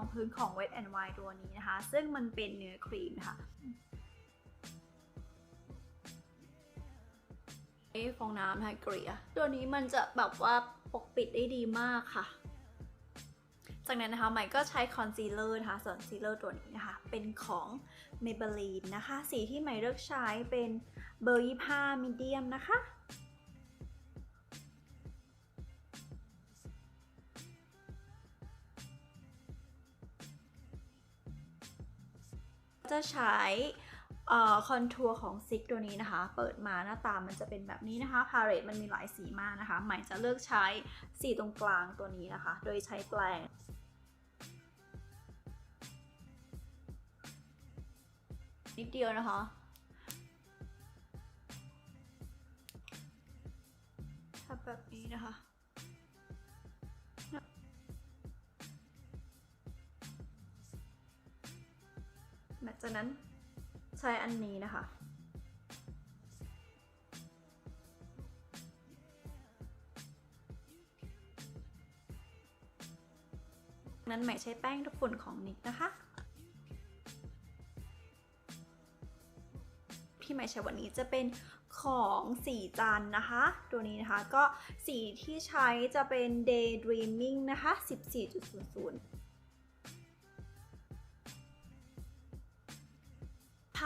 องพื้นของ Wet n Wild ตัวนี้นะคะ ซึ่งมันเป็นเนื้อครีมนะคะไอ้ฟองน้ำนะคะเกลี่ยตัวนี้มันจะแบบว่าปกปิดได้ดีมากค่ะ จากนั้นนะคะใหม่ก็ใช้คอนซีลเลอร์นะคะส่วนซีลเลอร์ตัวนี้นะคะ เป็นของ Maybelline นะคะ สีที่ใหม่เลือกใช้เป็นเบอร์ 25มีเดียมนะคะ จะใช้คอนทัวร์ของซิกตัวนี้นะคะ เปิดมาหน้าตามันจะเป็นแบบนี้นะคะ พาเลตมันมีหลายสีมากนะคะ ใหม่จะเลือกใช้สีตรงกลางตัวนี้นะคะ โดยใช้แปรงนิดเดียวนะคะถ้าแบบนี้นะคะ จากนั้นใช้อันนี้นะคะ นั้นใหม่ใช้แป้งทุกฝุ่นของนิกนะคะ ที่ใหม่ใช้วันนี้จะเป็นของสีจันนะคะ ตัวนี้นะคะก็สีที่ใช้จะเป็น Daydreaming นะคะ 14.00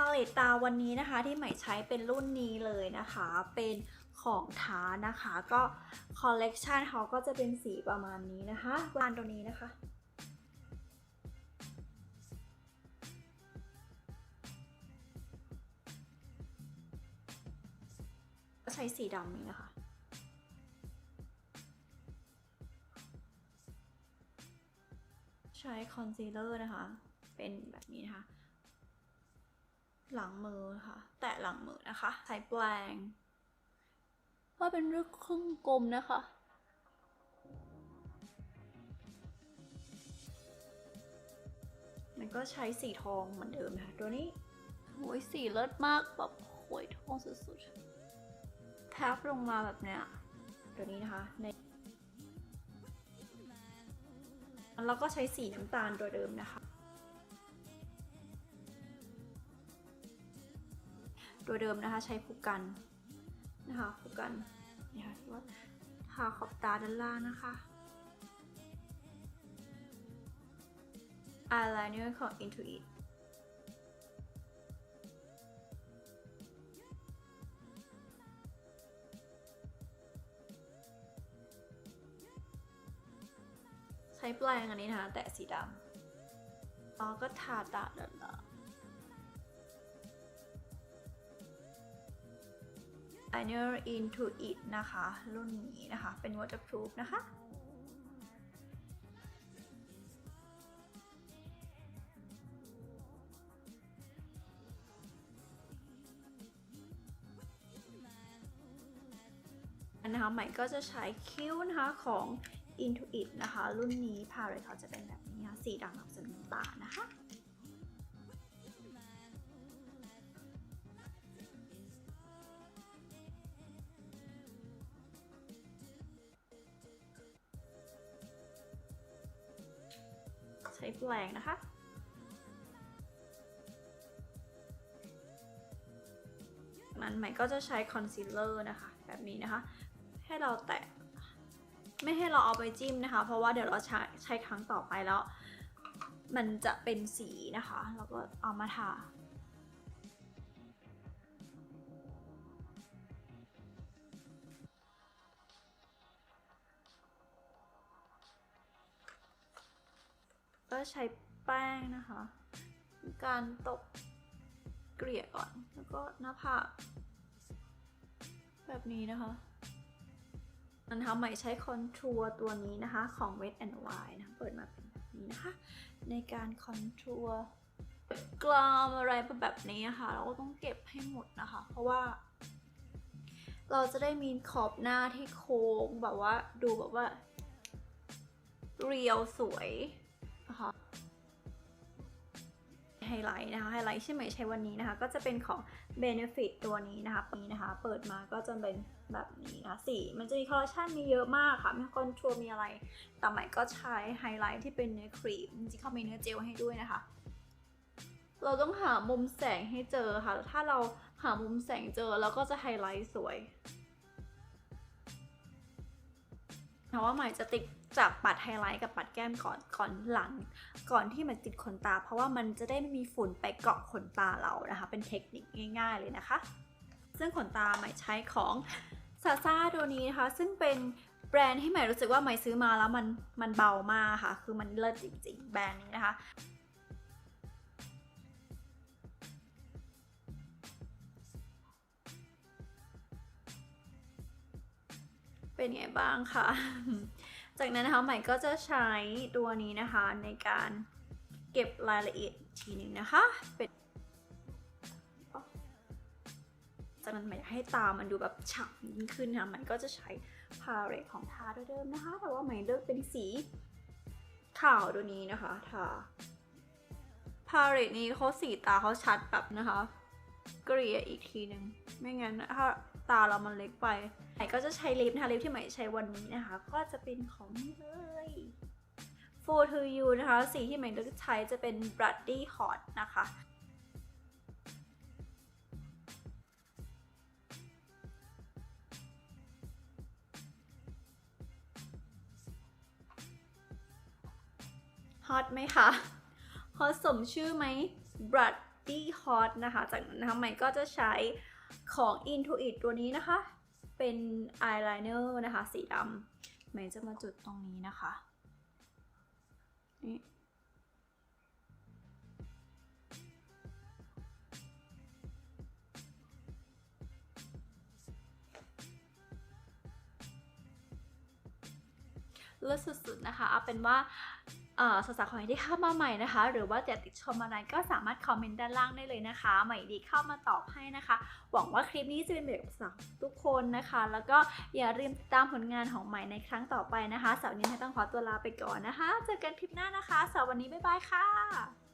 าเลตตาวันนี้นะคะที่ใหม่ใช้เป็นรุ่นนี้เลยนะคะ เป็นของท้านะคะ ก็คอลเลกชันเขาก็จะเป็นสีประมาณนี้นะคะวานตัวนี้นะคะก็ใช้สีดำนี้นะคะใช้คอนซีลเลอร์นะคะ เป็นแบบนี้นะคะ หลังมือค่ะ แตะหลังมือนะคะ ใช้แปรงว่าเป็นรูปครึ่งกลมนะคะมันก็ใช้สีทองเหมือนเดิมนะคะตัวนี้โอ้ยสีเลิศมากแบบโอยทองสุดๆแทบลงมาแบบเนี้ย ตัวนี้นะคะในแล้วก็ใช้สีน้ำตาลตัวเดิมนะคะ ตัวเดิมนะคะใช้ผูกกันนะคะผูกกันนี่ค่ะว่าทาขอบตาด้านล่างนะคะ eyeliner ของ Intuit ใช้แปรงอันนี้นะคะแตะสีดำแล้วก็ทาตาด้านล่าง Liner into it นะคะ รุ่นนี้นะคะ เป็น waterproof นะคะอันนะคะใหม่ก็จะใช้คิ้วนะคะของ Into It นะคะ รุ่นนี้พาเลยเขาจะเป็นแบบนี้ค่ะสีดำกับสีน้ำตาลนะคะ ใช้แรงนะคะ มันใหม่ก็จะใช้คอนซีลเลอร์นะคะ แบบนี้นะคะ ให้เราแตะไม่ให้เราเอาไปจิ้มนะคะ เพราะว่าเดี๋ยวเราใช้ใช้ครั้งต่อไปแล้ว มันจะเป็นสีนะคะ แล้วก็เอามาทา ก็ใช้แป้งนะคะ การตบเกลี่ยก่อน แล้วก็หน้าผากแบบนี้นะคะอันทำใหม่ใช้คอนทัวร์ตัวนี้นะคะ ของ Wet n Wild นะเปิดมาเป็นแบบนี้นะคะ ในการคอนทัวร์กลามอะไรแบบนี้ค่ะ เราก็ต้องเก็บให้หมดนะคะ เพราะว่า เราจะได้มีขอบหน้าที่โค้งแบบว่าดูแบบว่า เรียวสวย นะคะไฮไลท์นะคะไฮไลท์ที่ใหม่ใช้วันนี้นะคะ ก็จะเป็นของ Benefit ตัวนี้นะคะนี้นะคะ เปิดมาก็จะเป็นแบบนี้นะคะสีมันจะมีคอลเลคชันมีเยอะมากค่ะ มีคอนทัวร์มีอะไร แต่ใหม่ก็ใช้ไฮไลท์ที่เป็นเนื้อครีมจริงๆเขามีเนื้อเจลให้ด้วยนะคะ เราต้องหามุมแสงให้เจอค่ะ ถ้าเราหามุมแสงเจอเราก็จะไฮไลท์สวย เพราะว่าหม่จะติดจากปัดไฮไลท์กับปัดแก้มก่อนก่อนหลัง ก่อนที่มันติดขนตา เพราะว่ามันจะได้ไม่มีฝุ่นไปเกาะขนตาเรานะคะ เป็นเทคนิคง่าย ๆเลยนะคะ ซึ่งขนตาหม่ใช้ของซาซาตัวนี้นะคะ ซึ่งเป็นแบรนด์ที่หม่รู้สึกว่าหม่ซื้อมาแล้วมันมันเบามากค่ะ คือมันเลิศจริง ๆ แบรนด์นี้นะคะ เป็นไงบ้างคะ จากนั้นนะคะใหม่ก็จะใช้ตัวนี้นะคะในการเก็บรายละเอียดทีหนึ่งนะคะ เป็นจากนั้นใหม่อยากให้ตามันดูแบบฉ่ำยิ่งขึ้นนะคะมันก็จะใช้พาเรตของทาเดิมนะคะ แต่ว่าใหม่เลือกเป็นสีขาวตัวนี้นะคะทาพาเรตนี้เขาสีตาเขาชัดแบบนะคะ เกลี่ยอีกทีหนึ่งไม่งั้นถ้า ตาเรามันเล็กไปไหนก็จะใช้ลิปนะคะลิปที่ใหม่ใช้วันนี้นะคะ ก็จะเป็นของนี่เลย For To You นะคะ สีที่ใหม่เลือกใช้จะเป็น Bloody Hot นะคะฮอตไหมคะฮอตสมชื่อไหม Bloody Hot นะคะ จากนั้นนะคะใหม่ก็จะใช้ ของ Intuit ตัวนี้นะคะ เป็นอายไลเนอร์นะคะ สีดำใหม่จะมาจุดตรงนี้นะคะนี่เลิศสุดๆนะคะ เอาเป็นว่า สาวๆของที่เข้ามาใหม่นะคะ หรือว่าจะติดชมอะไรก็สามารถคอมเมนต์ด้านล่างได้เลยนะคะ ใหม่ดีเข้ามาตอบให้นะคะ หวังว่าคลิปนี้จะเป็นประโยชน์กับสาวทุกคนนะคะ แล้วก็อย่าลืมติดตามผลงานของใหม่ในครั้งต่อไปนะคะสาวนี้ไม่ต้องขอตัวลาไปก่อนนะคะ เจอกันคลิปหน้านะคะสาววันนี้บ๊ายบายค่ะ